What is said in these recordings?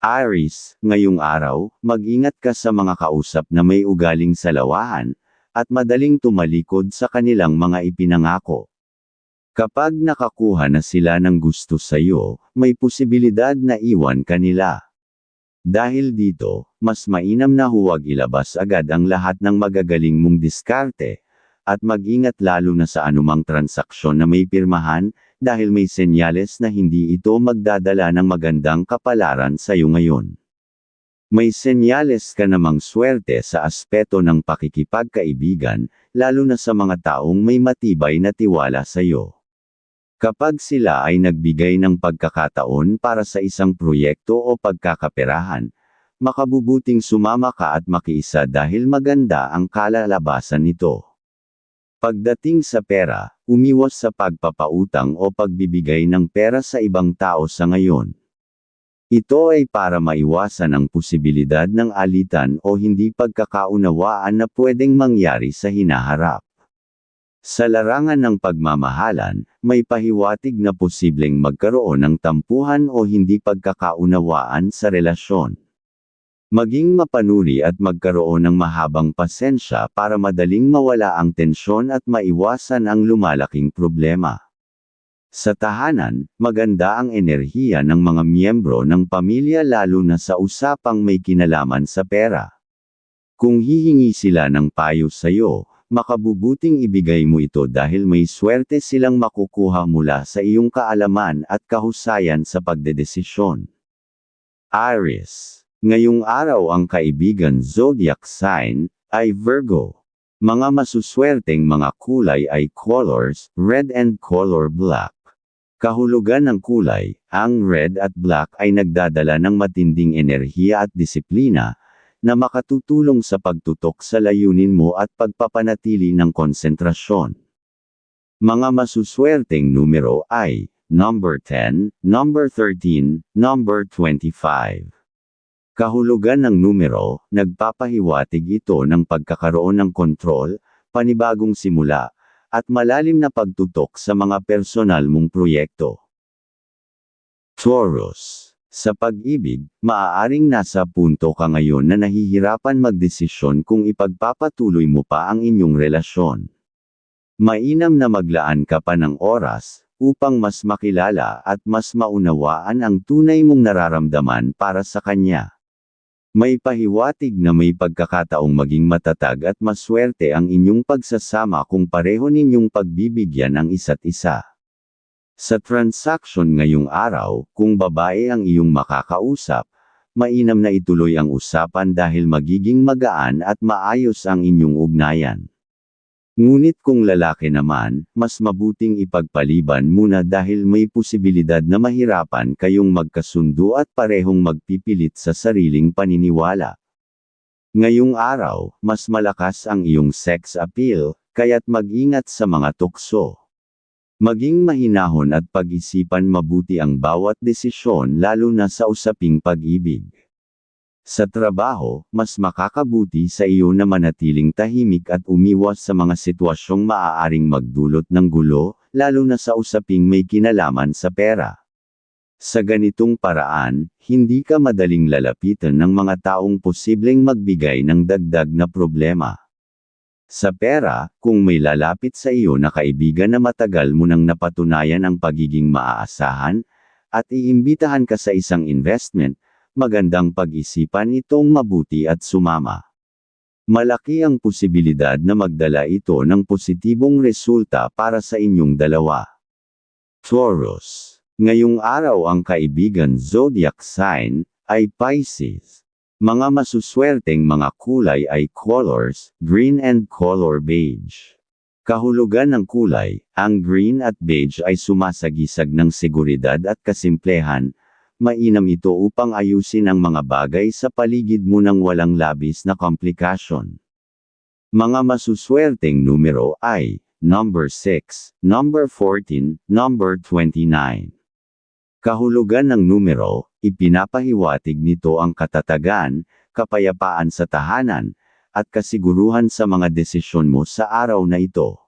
Aris, ngayong araw, mag-ingat ka sa mga kausap na may ugaling salawahan, at madaling tumalikod sa kanilang mga ipinangako. Kapag nakakuha na sila ng gusto sa iyo, may posibilidad na iwan ka nila. Dahil dito, mas mainam na huwag ilabas agad ang lahat ng magagaling mong diskarte, at mag-ingat lalo na sa anumang transaksyon na may pirmahan, dahil may senyales na hindi ito magdadala ng magandang kapalaran sa iyo ngayon. May senyales ka namang swerte sa aspeto ng pakikipagkaibigan, lalo na sa mga taong may matibay na tiwala sa iyo. Kapag sila ay nagbigay ng pagkakataon para sa isang proyekto o pagkakaperahan, makabubuting sumama ka at makiisa dahil maganda ang kalalabasan nito. Pagdating sa pera, umiwas sa pagpapautang o pagbibigay ng pera sa ibang tao sa ngayon. Ito ay para maiwasan ang posibilidad ng alitan o hindi pagkakaunawaan na pwedeng mangyari sa hinaharap. Sa larangan ng pagmamahalan, may pahiwatig na posibleng magkaroon ng tampuhan o hindi pagkakaunawaan sa relasyon. Maging mapanuri at magkaroon ng mahabang pasensya para madaling mawala ang tensyon at maiwasan ang lumalaking problema. Sa tahanan, maganda ang enerhiya ng mga miyembro ng pamilya lalo na sa usapang may kinalaman sa pera. Kung hihingi sila ng payo sa iyo, makabubuting ibigay mo ito dahil may swerte silang makukuha mula sa iyong kaalaman at kahusayan sa pagdedesisyon. Aries Ngayong araw ang kaibigan zodiac sign ay Virgo. Mga masuswerteng mga kulay ay colors, red and color black. Kahulugan ng kulay, ang red at black ay nagdadala ng matinding enerhiya at disiplina, na makatutulong sa pagtutok sa layunin mo at pagpapanatili ng konsentrasyon. Mga masuswerteng numero ay, number 10, number 13, number 25. Kahulugan ng numero, nagpapahiwatig ito ng pagkakaroon ng kontrol, panibagong simula, at malalim na pagtutok sa mga personal mong proyekto. Taurus. Sa pag-ibig, maaaring nasa punto ka ngayon na nahihirapan magdesisyon kung ipagpapatuloy mo pa ang inyong relasyon. Mainam na maglaan ka pa ng oras, upang mas makilala at mas maunawaan ang tunay mong nararamdaman para sa kanya. May pahiwatig na may pagkakataong maging matatag at maswerte ang inyong pagsasama kung pareho ninyong pagbibigyan ang isa't isa. Sa transaction ngayong araw, kung babae ang iyong makakausap, mainam na ituloy ang usapan dahil magiging magaan at maayos ang inyong ugnayan. Ngunit kung lalaki naman, mas mabuting ipagpaliban muna dahil may posibilidad na mahirapan kayong magkasundo at parehong magpipilit sa sariling paniniwala. Ngayong araw, mas malakas ang iyong sex appeal, kaya't mag-ingat sa mga tukso. Maging mahinahon at pag-isipan mabuti ang bawat desisyon lalo na sa usaping pag-ibig. Sa trabaho, mas makakabuti sa iyo na manatiling tahimik at umiwas sa mga sitwasyong maaaring magdulot ng gulo, lalo na sa usaping may kinalaman sa pera. Sa ganitong paraan, hindi ka madaling lalapitan ng mga taong posibleng magbigay ng dagdag na problema. Sa pera, kung may lalapit sa iyo na kaibigan na matagal mo nang napatunayan ang pagiging maaasahan, at iimbitahan ka sa isang investment, magandang pag-isipan itong mabuti at sumama. Malaki ang posibilidad na magdala ito ng positibong resulta para sa inyong dalawa. Taurus. Ngayong araw ang kaibigan zodiac sign ay Pisces. Mga masuswerteng mga kulay ay colors, green and color beige. Kahulugan ng kulay, ang green at beige ay sumasagisag ng seguridad at kasimplehan, mainam ito upang ayusin ang mga bagay sa paligid mo ng walang labis na komplikasyon. Mga masuswerteng numero ay, number 6, number 14, number 29. Kahulugan ng numero, ipinapahiwatig nito ang katatagan, kapayapaan sa tahanan, at kasiguruhan sa mga desisyon mo sa araw na ito.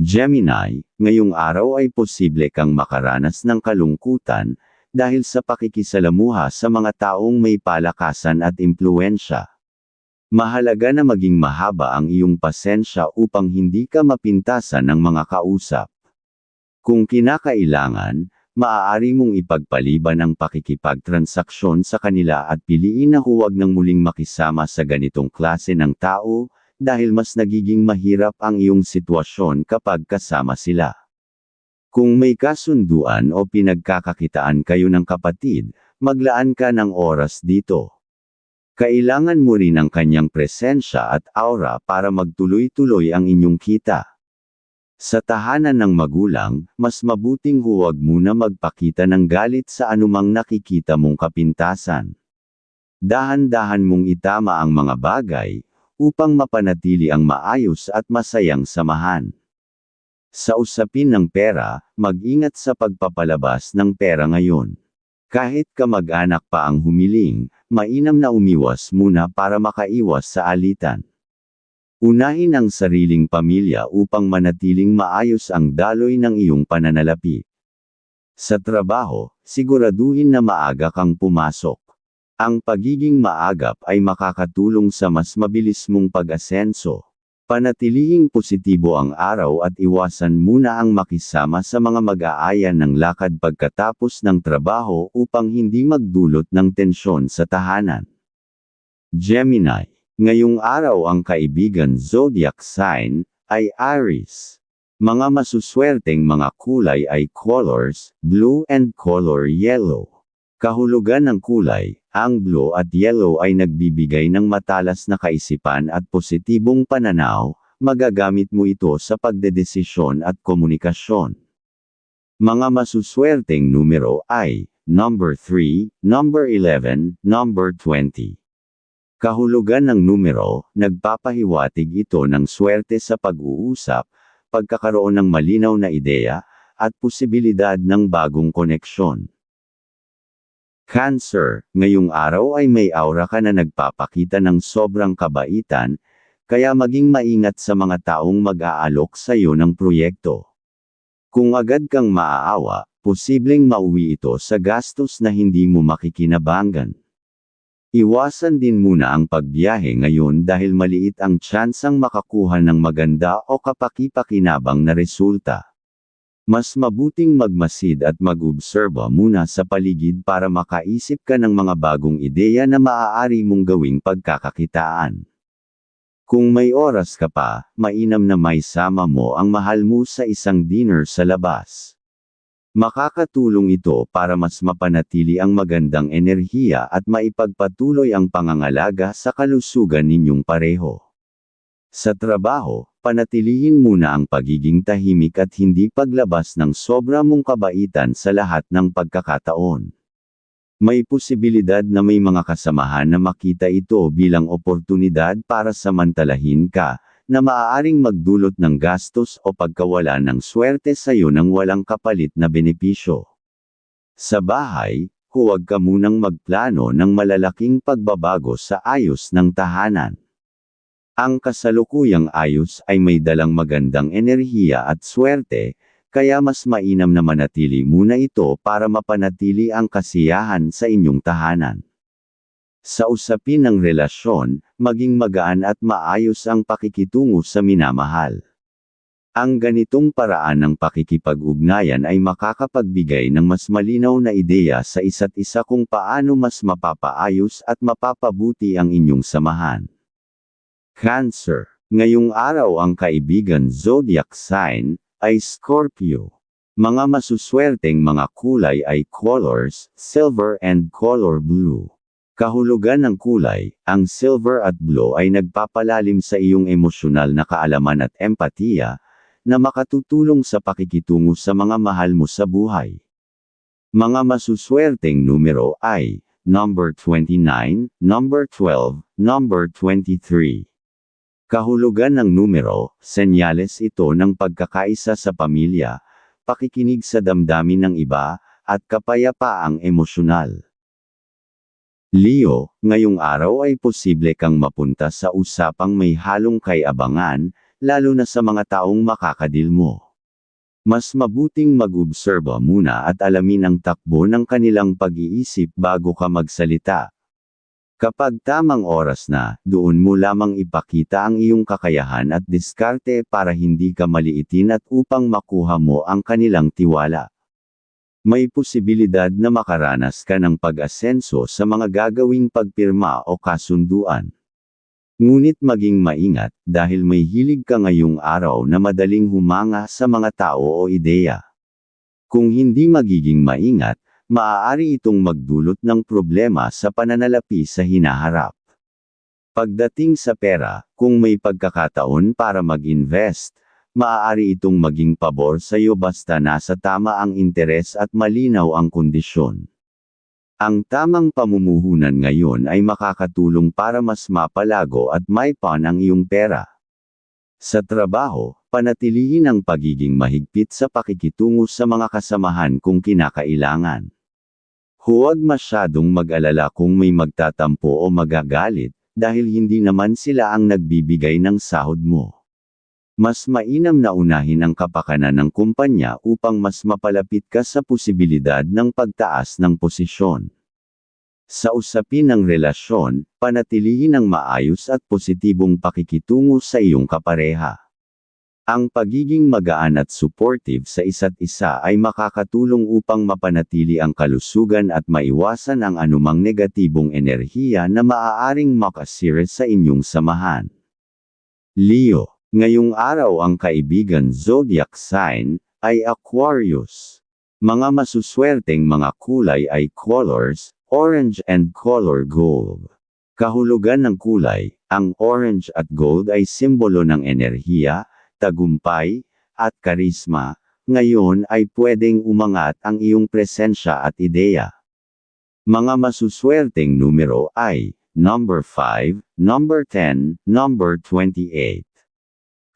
Gemini, ngayong araw ay posible kang makaranas ng kalungkutan, dahil sa pakikisalamuha sa mga taong may palakasan at impluensya. Mahalaga na maging mahaba ang iyong pasensya upang hindi ka mapintasan ng mga kausap. Kung kinakailangan, maaari mong ipagpaliban ang pakikipagtransaksyon sa kanila at piliin na huwag nang muling makisama sa ganitong klase ng tao, dahil mas nagiging mahirap ang iyong sitwasyon kapag kasama sila. Kung may kasunduan o pinagkakakitaan kayo ng kapatid, maglaan ka ng oras dito. Kailangan mo rin ang kanyang presensya at aura para magtuloy-tuloy ang inyong kita. Sa tahanan ng magulang, mas mabuting huwag muna magpakita ng galit sa anumang nakikita mong kapintasan. Dahan-dahan mong itama ang mga bagay, upang mapanatili ang maayos at masayang samahan. Sa usapin ng pera, mag-ingat sa pagpapalabas ng pera ngayon. Kahit kamag-anak pa ang humiling, mainam na umiwas muna para makaiwas sa alitan. Unahin ang sariling pamilya upang manatiling maayos ang daloy ng iyong pananalapi. Sa trabaho, siguraduhin na maaga kang pumasok. Ang pagiging maagap ay makakatulong sa mas mabilis mong pag-asenso. Panatilihing positibo ang araw at iwasan muna ang makisama sa mga mag-aaya ng lakad pagkatapos ng trabaho upang hindi magdulot ng tensyon sa tahanan. Gemini, ngayong araw ang kaibigan zodiac sign ay Aries. Mga masuswerteng mga kulay ay colors, blue and color yellow. Kahulugan ng kulay, ang blue at yellow ay nagbibigay ng matalas na kaisipan at positibong pananaw, magagamit mo ito sa pagdedesisyon at komunikasyon. Mga masuswerteng numero ay, number 3, number 11, number 20. Kahulugan ng numero, nagpapahiwatig ito ng swerte sa pag-uusap, pagkakaroon ng malinaw na ideya, at posibilidad ng bagong koneksyon. Cancer, ngayong araw ay may aura ka na nagpapakita ng sobrang kabaitan, kaya maging maingat sa mga taong mag-aalok sa iyo ng proyekto. Kung agad kang maaawa, posibleng mauwi ito sa gastos na hindi mo makikinabangan. Iwasan din muna ang pagbiyahe ngayon dahil maliit ang tsansang makakuha ng maganda o kapaki-pakinabang na resulta. Mas mabuting magmasid at mag-obserba muna sa paligid para makaisip ka ng mga bagong ideya na maaari mong gawing pagkakakitaan. Kung may oras ka pa, mainam na may sama mo ang mahal mo sa isang dinner sa labas. Makakatulong ito para mas mapanatili ang magandang enerhiya at maipagpatuloy ang pangangalaga sa kalusugan ninyong pareho. Sa trabaho, panatilihin muna ang pagiging tahimik at hindi paglabas ng sobra mong kabaitan sa lahat ng pagkakataon. May posibilidad na may mga kasamahan na makita ito bilang oportunidad para samantalahin ka, na maaaring magdulot ng gastos o pagkawala ng swerte sa iyo ng walang kapalit na benepisyo. Sa bahay, huwag ka munang magplano ng malalaking pagbabago sa ayos ng tahanan. Ang kasalukuyang ayos ay may dalang magandang enerhiya at swerte, kaya mas mainam na manatili muna ito para mapanatili ang kasiyahan sa inyong tahanan. Sa usapin ng relasyon, maging magaan at maayos ang pakikitungo sa minamahal. Ang ganitong paraan ng pakikipag-ugnayan ay makakapagbigay ng mas malinaw na ideya sa isa't isa kung paano mas mapapaayos at mapapabuti ang inyong samahan. Cancer. Ngayong araw ang kaibigan zodiac sign ay Scorpio. Mga masuswerteng mga kulay ay colors, silver and color blue. Kahulugan ng kulay, ang silver at blue ay nagpapalalim sa iyong emosyonal na kaalaman at empatiya, na makatutulong sa pakikitungo sa mga mahal mo sa buhay. Mga masuswerteng numero ay, number 29, number 12, number 23. Kahulugan ng numero, senyales ito ng pagkakaisa sa pamilya, pakikinig sa damdamin ng iba, at kapayapaang emosyonal. Leo, ngayong araw ay posible kang mapunta sa usapang may halong kay-abangan, lalo na sa mga taong makakadil mo. Mas mabuting mag-obserba muna at alamin ang takbo ng kanilang pag-iisip bago ka magsalita. Kapag tamang oras na, doon mo lamang ipakita ang iyong kakayahan at diskarte para hindi ka maliitin at upang makuha mo ang kanilang tiwala. May posibilidad na makaranas ka ng pag-asenso sa mga gagawing pagpirma o kasunduan. Ngunit maging maingat, dahil may hilig ka ngayong araw na madaling humanga sa mga tao o ideya. Kung hindi magiging maingat, maaari itong magdulot ng problema sa pananalapi sa hinaharap. Pagdating sa pera, kung may pagkakataon para mag-invest, maaari itong maging pabor sa iyo basta nasa tama ang interes at malinaw ang kondisyon. Ang tamang pamumuhunan ngayon ay makakatulong para mas mapalago at maipan ang iyong pera. Sa trabaho, panatilihin ang pagiging mahigpit sa pakikitungo sa mga kasamahan kung kinakailangan. Huwag masyadong mag-alala kung may magtatampo o magagalit, dahil hindi naman sila ang nagbibigay ng sahod mo. Mas mainam na unahin ang kapakanan ng kumpanya upang mas mapalapit ka sa posibilidad ng pagtaas ng posisyon. Sa usapin ng relasyon, panatilihin ang maayos at positibong pakikitungo sa iyong kapareha. Ang pagiging magaan at supportive sa isa't isa ay makakatulong upang mapanatili ang kalusugan at maiwasan ang anumang negatibong enerhiya na maaaring makasira sa inyong samahan. Leo Ngayong araw ang kaibigan zodiac sign ay Aquarius. Mga masuswerteng mga kulay ay colors, orange and color gold. Kahulugan ng kulay, ang orange at gold ay simbolo ng enerhiya, tagumpay, at karisma. Ngayon ay pwedeng umangat ang iyong presensya at ideya. Mga masuswerteng numero ay number 5, number 10, number 28.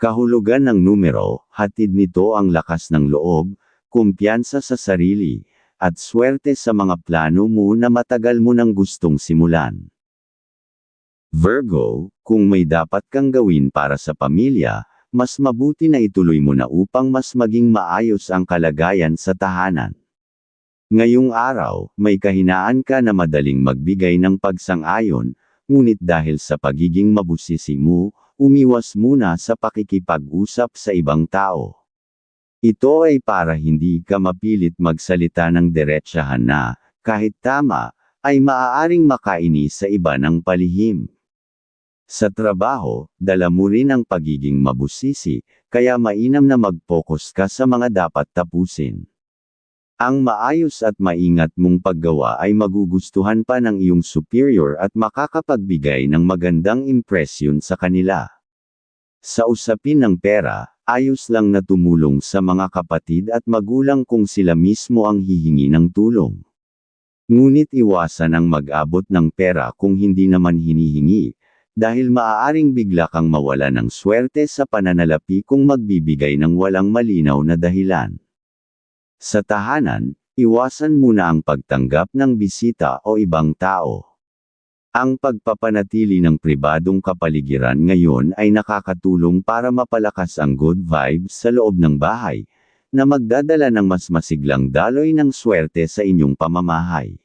Kahulugan ng numero, hatid nito ang lakas ng loob, kumpiyansa sa sarili, at swerte sa mga plano mo na matagal mo nang gustong simulan. Virgo, kung may dapat kang gawin para sa pamilya, mas mabuti na ituloy mo na upang mas maging maayos ang kalagayan sa tahanan. Ngayong araw, may kahinaan ka na madaling magbigay ng pagsang-ayon, ngunit dahil sa pagiging mabusisi mo, umiwas muna sa pakikipag-usap sa ibang tao. Ito ay para hindi ka mapilit magsalita ng diretsahan na, kahit tama, ay maaaring makaini sa iba ng palihim. Sa trabaho, dala mo rin ang pagiging mabusisi, kaya mainam na mag-focus ka sa mga dapat tapusin. Ang maayos at maingat mong paggawa ay magugustuhan pa ng iyong superior at makakapagbigay ng magandang impresyon sa kanila. Sa usapin ng pera, ayos lang na tumulong sa mga kapatid at magulang kung sila mismo ang hihingi ng tulong. Ngunit iwasan ang mag-abot ng pera kung hindi naman hinihingi, dahil maaaring bigla kang mawala ng swerte sa pananalapi kung magbibigay ng walang malinaw na dahilan. Sa tahanan, iwasan muna ang pagtanggap ng bisita o ibang tao. Ang pagpapanatili ng pribadong kapaligiran ngayon ay nakakatulong para mapalakas ang good vibes sa loob ng bahay, na magdadala ng mas masiglang daloy ng swerte sa inyong pamamahay.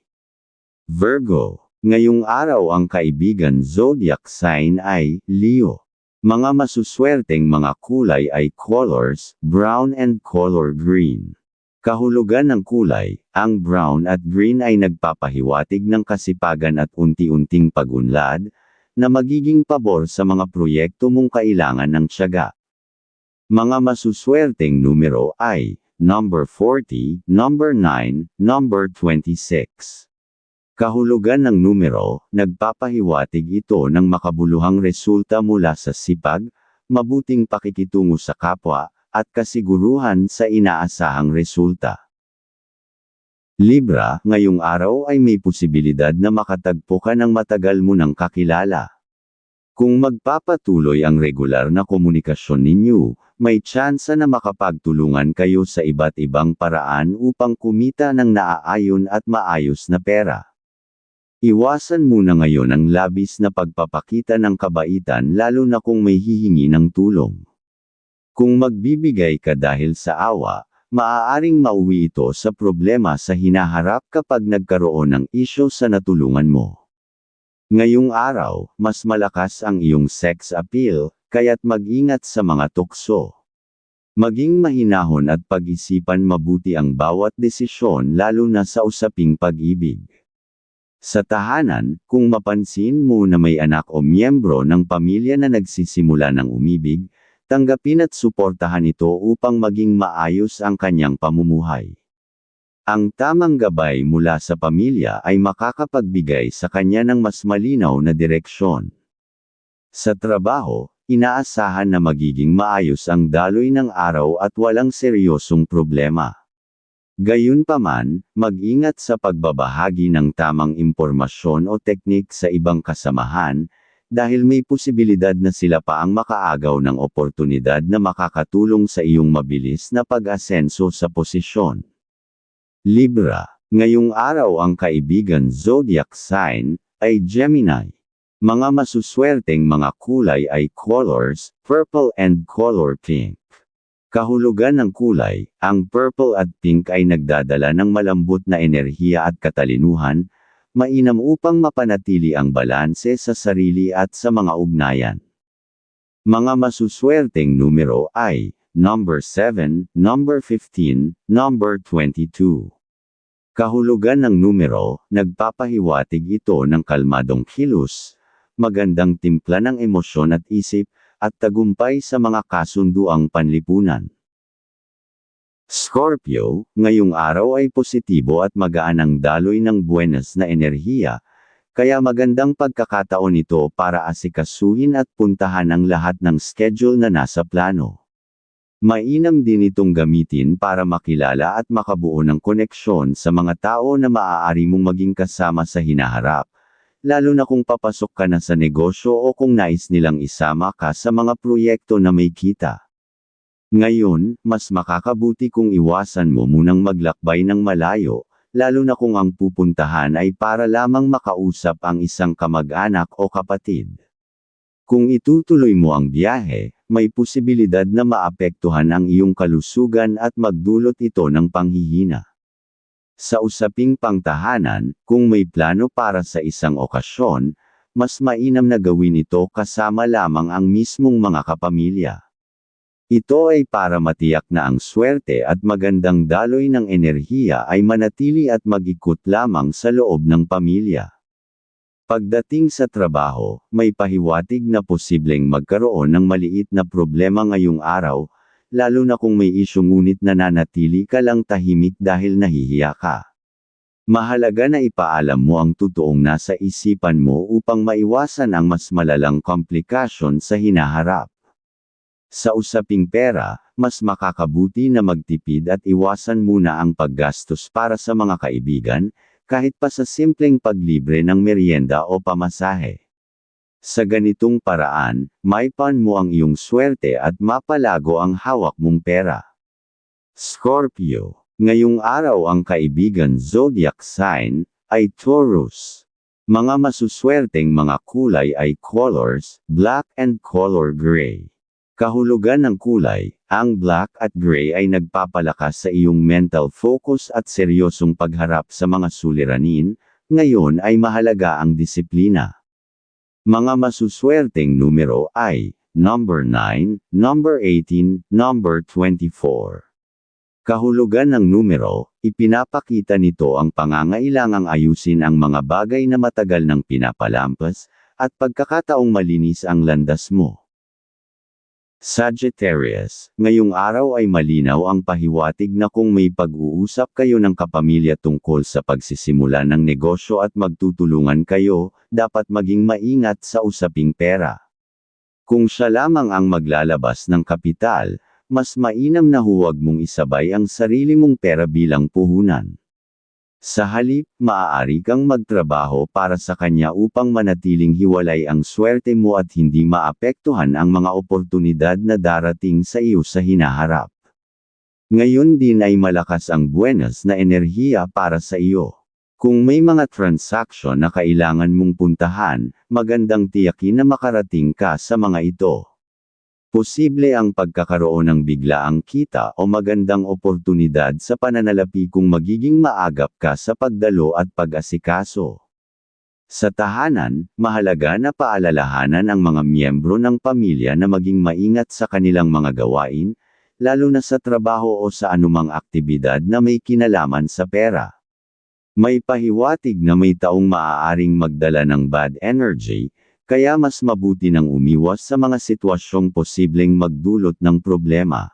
Virgo, ngayong araw ang kaibigan zodiac sign ay Leo. Mga masuswerteng mga kulay ay colors, brown and color green. Kahulugan ng kulay, ang brown at green ay nagpapahiwatig ng kasipagan at unti-unting pagunlad, na magiging pabor sa mga proyekto mong kailangan ng tiyaga. Mga masuswerteng numero ay, number 40, number 9, number 26. Kahulugan ng numero, nagpapahiwatig ito ng makabuluhang resulta mula sa sipag, mabuting pakikitungo sa kapwa, at kasiguruhan sa inaasahang resulta. Libra, ngayong araw ay may posibilidad na makatagpo ka ng matagal mo ng kakilala. Kung magpapatuloy ang regular na komunikasyon ninyo, may tsansa na makapagtulungan kayo sa iba't ibang paraan upang kumita ng naaayon at maayos na pera. Iwasan muna ngayon ang labis na pagpapakita ng kabaitan lalo na kung may hihingi ng tulong. Kung magbibigay ka dahil sa awa, maaaring mauwi ito sa problema sa hinaharap kapag nagkaroon ng isyo sa natulungan mo. Ngayong araw, mas malakas ang iyong sex appeal, kaya't mag-ingat sa mga tukso. Maging mahinahon at pag-isipan mabuti ang bawat desisyon lalo na sa usaping pag-ibig. Sa tahanan, kung mapansin mo na may anak o miyembro ng pamilya na nagsisimula ng umibig, tanggapin at suportahan ito upang maging maayos ang kanyang pamumuhay. Ang tamang gabay mula sa pamilya ay makakapagbigay sa kanya ng mas malinaw na direksyon. Sa trabaho, inaasahan na magiging maayos ang daloy ng araw at walang seryosong problema. Gayunpaman, mag-ingat sa pagbabahagi ng tamang impormasyon o teknik sa ibang kasamahan, dahil may posibilidad na sila pa ang makaagaw ng oportunidad na makakatulong sa iyong mabilis na pag-asenso sa posisyon. Libra, ngayong araw ang kaibigan zodiac sign ay Gemini. Mga masuswerteng mga kulay ay colors, purple and color pink. Kahulugan ng kulay, ang purple at pink ay nagdadala ng malambot na enerhiya at katalinuhan, mainam upang mapanatili ang balanse sa sarili at sa mga ugnayan. Mga masuswerteng numero ay, number 7, number 15, number 22. Kahulugan ng numero, nagpapahiwatig ito ng kalmadong kilos, magandang timpla ng emosyon at isip, at tagumpay sa mga kasunduang panlipunan. Scorpio, ngayong araw ay positibo at magaan ang daloy ng buenas na enerhiya, kaya magandang pagkakataon ito para asikasuhin at puntahan ang lahat ng schedule na nasa plano. Mainam din itong gamitin para makilala at makabuo ng koneksyon sa mga tao na maaari mong maging kasama sa hinaharap, lalo na kung papasok ka na sa negosyo o kung nais nilang isama ka sa mga proyekto na may kita. Ngayon, mas makakabuti kung iwasan mo munang maglakbay ng malayo, lalo na kung ang pupuntahan ay para lamang makausap ang isang kamag-anak o kapatid. Kung itutuloy mo ang biyahe, may posibilidad na maapektuhan ang iyong kalusugan at magdulot ito ng panghihina. Sa usaping pangtahanan, kung may plano para sa isang okasyon, mas mainam na gawin ito kasama lamang ang mismong mga kapamilya. Ito ay para matiyak na ang swerte at magandang daloy ng enerhiya ay manatili at magikot lamang sa loob ng pamilya. Pagdating sa trabaho, may pahiwatig na posibleng magkaroon ng maliit na problema ngayong araw, lalo na kung may isyu ngunit nananatili ka lang tahimik dahil nahihiya ka. Mahalaga na ipaalam mo ang totoong nasa isipan mo upang maiwasan ang mas malalang komplikasyon sa hinaharap. Sa usaping pera, mas makakabuti na magtipid at iwasan muna ang paggastos para sa mga kaibigan, kahit pa sa simpleng paglibre ng merienda o pamasahe. Sa ganitong paraan, maipan mo ang iyong swerte at mapalago ang hawak mong pera. Scorpio, ngayong araw ang kaibigan zodiac sign ay Taurus. Mga masuswerteng mga kulay ay colors, black and color gray. Kahulugan ng kulay, ang black at gray ay nagpapalakas sa iyong mental focus at seryosong pagharap sa mga suliranin, ngayon ay mahalaga ang disiplina. Mga masuswerteng numero ay, number 9, number 18, number 24. Kahulugan ng numero, ipinapakita nito ang pangangailangang ayusin ang mga bagay na matagal nang pinapalampas, at pagkakataong malinis ang landas mo. Sagittarius, ngayong araw ay malinaw ang pahiwatig na kung may pag-uusap kayo ng kapamilya tungkol sa pagsisimula ng negosyo at magtutulungan kayo, dapat maging maingat sa usaping pera. Kung siya lamang ang maglalabas ng kapital, mas mainam na huwag mong isabay ang sarili mong pera bilang puhunan. Sa halip, maaari kang magtrabaho para sa kanya upang manatiling hiwalay ang swerte mo at hindi maapektuhan ang mga oportunidad na darating sa iyo sa hinaharap. Ngayon din ay malakas ang buenas na enerhiya para sa iyo. Kung may mga transaction na kailangan mong puntahan, magandang tiyakin na makarating ka sa mga ito. Posible ang pagkakaroon ng biglaang kita o magandang oportunidad sa pananalapi kung magiging maagap ka sa pagdalo at pag-asikaso. Sa tahanan, mahalaga na paalalahanan ang mga miyembro ng pamilya na maging maingat sa kanilang mga gawain, lalo na sa trabaho o sa anumang aktibidad na may kinalaman sa pera. May pahiwatig na may taong maaaring magdala ng bad energy, kaya mas mabuti nang umiwas sa mga sitwasyong posibleng magdulot ng problema.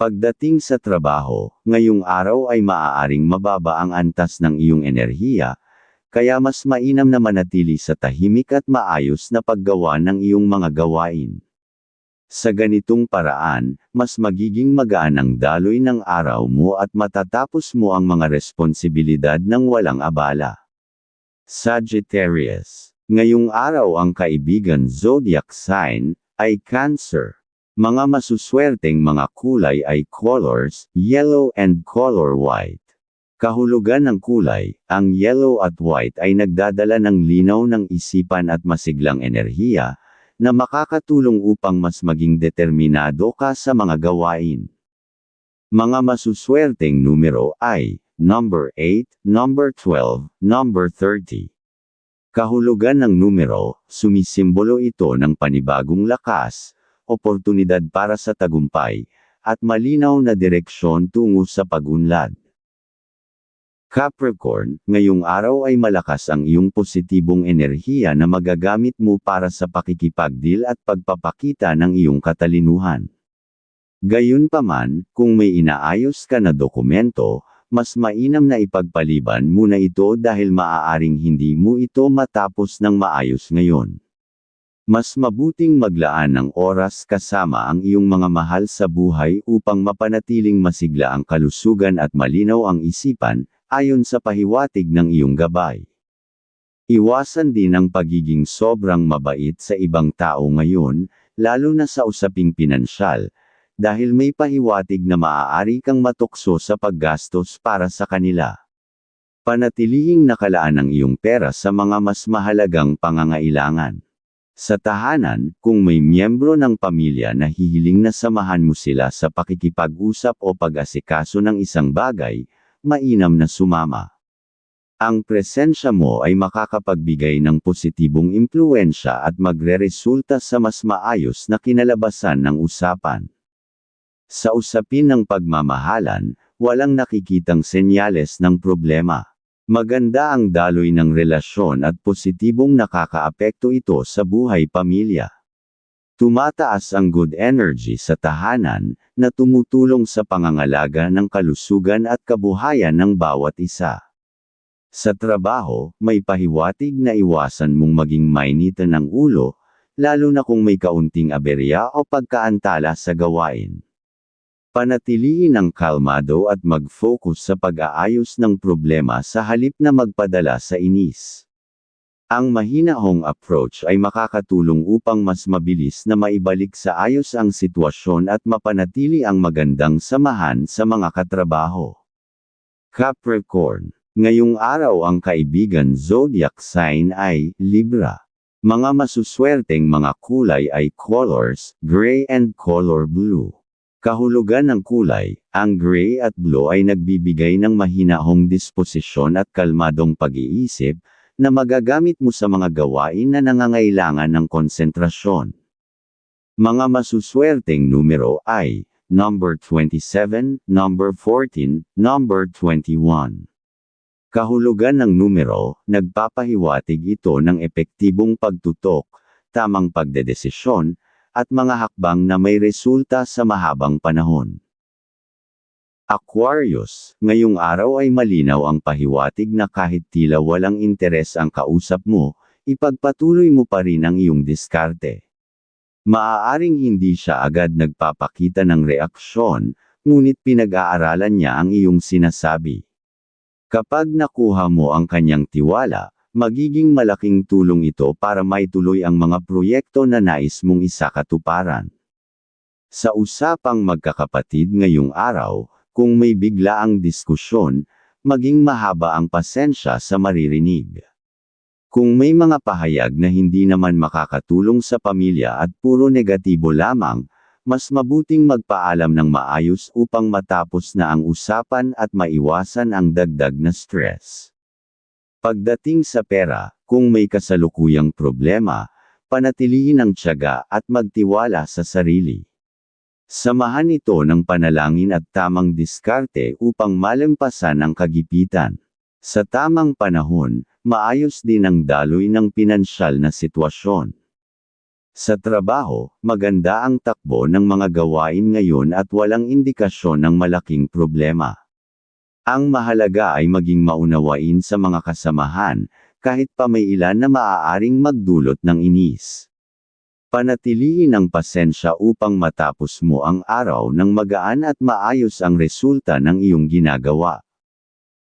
Pagdating sa trabaho, ngayong araw ay maaaring mababa ang antas ng iyong enerhiya, kaya mas mainam na manatili sa tahimik at maayos na paggawa ng iyong mga gawain. Sa ganitong paraan, mas magiging magaan ang daloy ng araw mo at matatapos mo ang mga responsibilidad ng walang abala. Sagittarius. Ngayong araw ang kaibigan zodiac sign ay Cancer. Mga masuswerteng mga kulay ay colors, yellow and color white. Kahulugan ng kulay, ang yellow at white ay nagdadala ng linaw ng isipan at masiglang enerhiya, na makakatulong upang mas maging determinado ka sa mga gawain. Mga masuswerteng numero ay, number 8, number 12, number 30. Kahulugan ng numero, sumisimbolo ito ng panibagong lakas, oportunidad para sa tagumpay, at malinaw na direksyon tungo sa pagunlad. Capricorn, ngayong araw ay malakas ang iyong positibong enerhiya na magagamit mo para sa pakikipagdil at pagpapakita ng iyong katalinuhan. Gayunpaman, kung may inaayos ka na dokumento, mas mainam na ipagpaliban muna ito dahil maaaring hindi mo ito matapos ng maayos ngayon. Mas mabuting maglaan ng oras kasama ang iyong mga mahal sa buhay upang mapanatiling masigla ang kalusugan at malinaw ang isipan, ayon sa pahiwatig ng iyong gabay. Iwasan din ang pagiging sobrang mabait sa ibang tao ngayon, lalo na sa usaping pinansyal, dahil may pahiwatig na maaari kang matukso sa paggastos para sa kanila. Panatilihing nakalaan ang iyong pera sa mga mas mahalagang pangangailangan. Sa tahanan, kung may miyembro ng pamilya na hihiling na samahan mo sila sa pakikipag-usap o pag-asikaso ng isang bagay, mainam na sumama. Ang presensya mo ay makakapagbigay ng positibong impluensya at magreresulta sa mas maayos na kinalabasan ng usapan. Sa usapin ng pagmamahalan, walang nakikitang senyales ng problema. Maganda ang daloy ng relasyon at positibong nakakaapekto ito sa buhay pamilya. Tumataas ang good energy sa tahanan, na tumutulong sa pangangalaga ng kalusugan at kabuhayan ng bawat isa. Sa trabaho, may pahiwatig na iwasan mong maging mainitan ng ulo, lalo na kung may kaunting aberya o pagkaantala sa gawain. Panatiliin ang kalmado at mag-focus sa pag-aayos ng problema sa halip na magpadala sa inis. Ang mahinahong approach ay makakatulong upang mas mabilis na maibalik sa ayos ang sitwasyon at mapanatili ang magandang samahan sa mga katrabaho. Capricorn. Ngayong araw ang kaibigan zodiac sign ay Libra. Mga masuswerteng mga kulay ay colors, gray and color blue. Kahulugan ng kulay, ang gray at blue ay nagbibigay ng mahinahong disposisyon at kalmadong pag-iisip, na magagamit mo sa mga gawain na nangangailangan ng konsentrasyon. Mga masuswerteng numero ay, number 27, number 14, number 21. Kahulugan ng numero, nagpapahiwatig ito ng epektibong pagtutok, tamang pagdedesisyon, at mga hakbang na may resulta sa mahabang panahon. Aquarius, ngayong araw ay malinaw ang pahiwatig na kahit tila walang interes ang kausap mo, ipagpatuloy mo pa rin ang iyong diskarte. Maaaring hindi siya agad nagpapakita ng reaksyon, ngunit pinag-aaralan niya ang iyong sinasabi. Kapag nakuha mo ang kanyang tiwala, magiging malaking tulong ito para maituloy ang mga proyekto na nais mong isakatuparan. Sa usapang magkakapatid ngayong araw, kung may biglaang diskusyon, maging mahaba ang pasensya sa maririnig. Kung may mga pahayag na hindi naman makakatulong sa pamilya at puro negatibo lamang, mas mabuting magpaalam ng maayos upang matapos na ang usapan at maiwasan ang dagdag na stress. Pagdating sa pera, kung may kasalukuyang problema, panatilihin ang tiyaga at magtiwala sa sarili. Samahan ito ng panalangin at tamang diskarte upang malampasan ang kagipitan. Sa tamang panahon, maayos din ang daloy ng pinansyal na sitwasyon. Sa trabaho, maganda ang takbo ng mga gawain ngayon at walang indikasyon ng malaking problema. Ang mahalaga ay maging maunawain sa mga kasamahan, kahit pa may ilan na maaaring magdulot ng inis. Panatilihin ang pasensya upang matapos mo ang araw ng magaan at maayos ang resulta ng iyong ginagawa.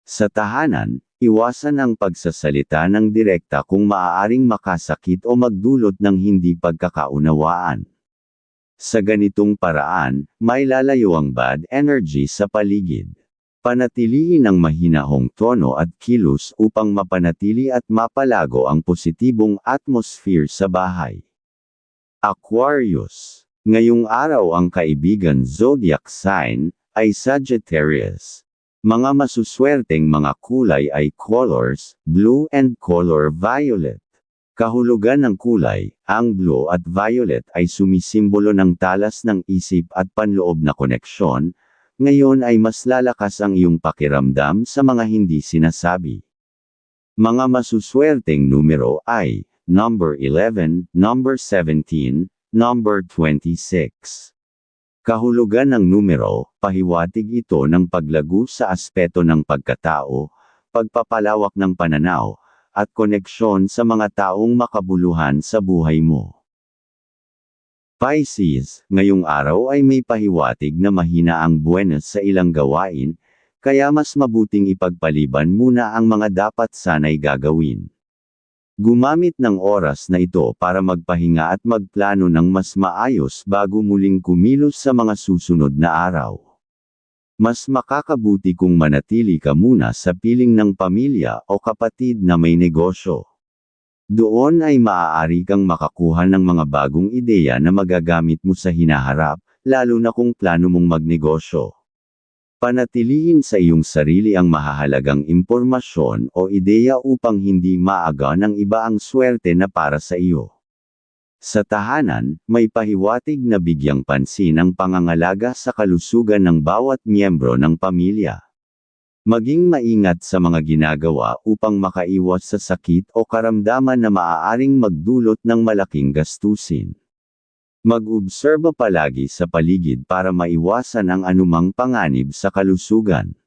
Sa tahanan, iwasan ang pagsasalita ng direkta kung maaaring makasakit o magdulot ng hindi pagkakaunawaan. Sa ganitong paraan, may lalayo ang bad energy sa paligid. Panatilihin ang mahinahong tono at kilos upang mapanatili at mapalago ang positibong atmosphere sa bahay. Aquarius. Ngayong araw ang kaibigan zodiac sign ay Sagittarius. Mga masuswerteng mga kulay ay colors, blue and color violet. Kahulugan ng kulay, ang blue at violet ay sumisimbolo ng talas ng isip at panloob na koneksyon, ngayon ay mas lalakas ang iyong pakiramdam sa mga hindi sinasabi. Mga masuswerteng numero ay, number 11, number 17, number 26. Kahulugan ng numero, pahiwatig ito ng paglago sa aspeto ng pagkatao, pagpapalawak ng pananaw, at koneksyon sa mga taong makabuluhan sa buhay mo. Pisces, ngayong araw ay may pahiwatig na mahina ang buwenas sa ilang gawain, kaya mas mabuting ipagpaliban muna ang mga dapat sanay gagawin. Gumamit ng oras na ito para magpahinga at magplano ng mas maayos bago muling kumilos sa mga susunod na araw. Mas makakabuti kung manatili ka muna sa piling ng pamilya o kapatid na may negosyo. Doon ay maaari kang makakuha ng mga bagong ideya na magagamit mo sa hinaharap, lalo na kung plano mong magnegosyo. Panatilihin sa iyong sarili ang mahahalagang impormasyon o ideya upang hindi maaga ng iba ang swerte na para sa iyo. Sa tahanan, may pahiwatig na bigyang pansin ang pangangalaga sa kalusugan ng bawat miyembro ng pamilya. Maging maingat sa mga ginagawa upang makaiwas sa sakit o karamdaman na maaaring magdulot ng malaking gastusin. Mag-obserba palagi sa paligid para maiwasan ang anumang panganib sa kalusugan.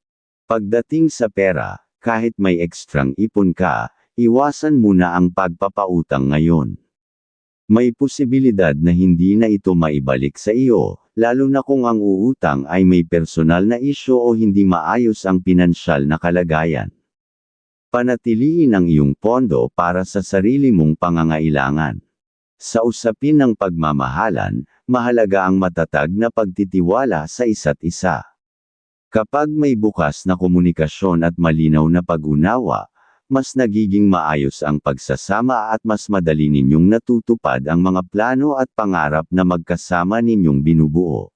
Pagdating sa pera, kahit may ekstrang ipon ka, iwasan muna ang pagpapautang ngayon. May posibilidad na hindi na ito maibalik sa iyo, lalo na kung ang uutang ay may personal na isyo o hindi maayos ang pinansyal na kalagayan. Panatilihin ang iyong pondo para sa sarili mong pangangailangan. Sa usapin ng pagmamahalan, mahalaga ang matatag na pagtitiwala sa isa't isa. Kapag may bukas na komunikasyon at malinaw na pag-unawa, mas nagiging maayos ang pagsasama at mas madali ninyong natutupad ang mga plano at pangarap na magkasama ninyong binubuo.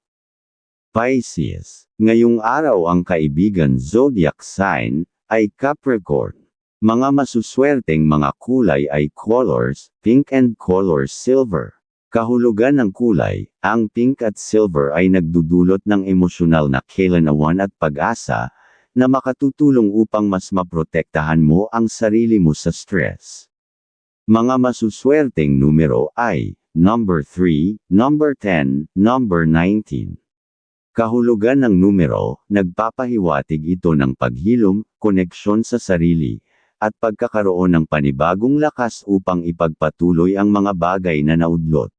Pisces, ngayong araw ang kaibigan zodiac sign ay Capricorn. Mga masuswerteng mga kulay ay colors, pink and color silver. Kahulugan ng kulay, ang pink at silver ay nagdudulot ng emosyonal na kailanawan at pag-asa, na makatutulong upang mas maprotektahan mo ang sarili mo sa stress. Mga masuswerteng numero ay, number 3, number 10, number 19. Kahulugan ng numero, nagpapahiwatig ito ng paghilom, koneksyon sa sarili, at pagkakaroon ng panibagong lakas upang ipagpatuloy ang mga bagay na naudlot.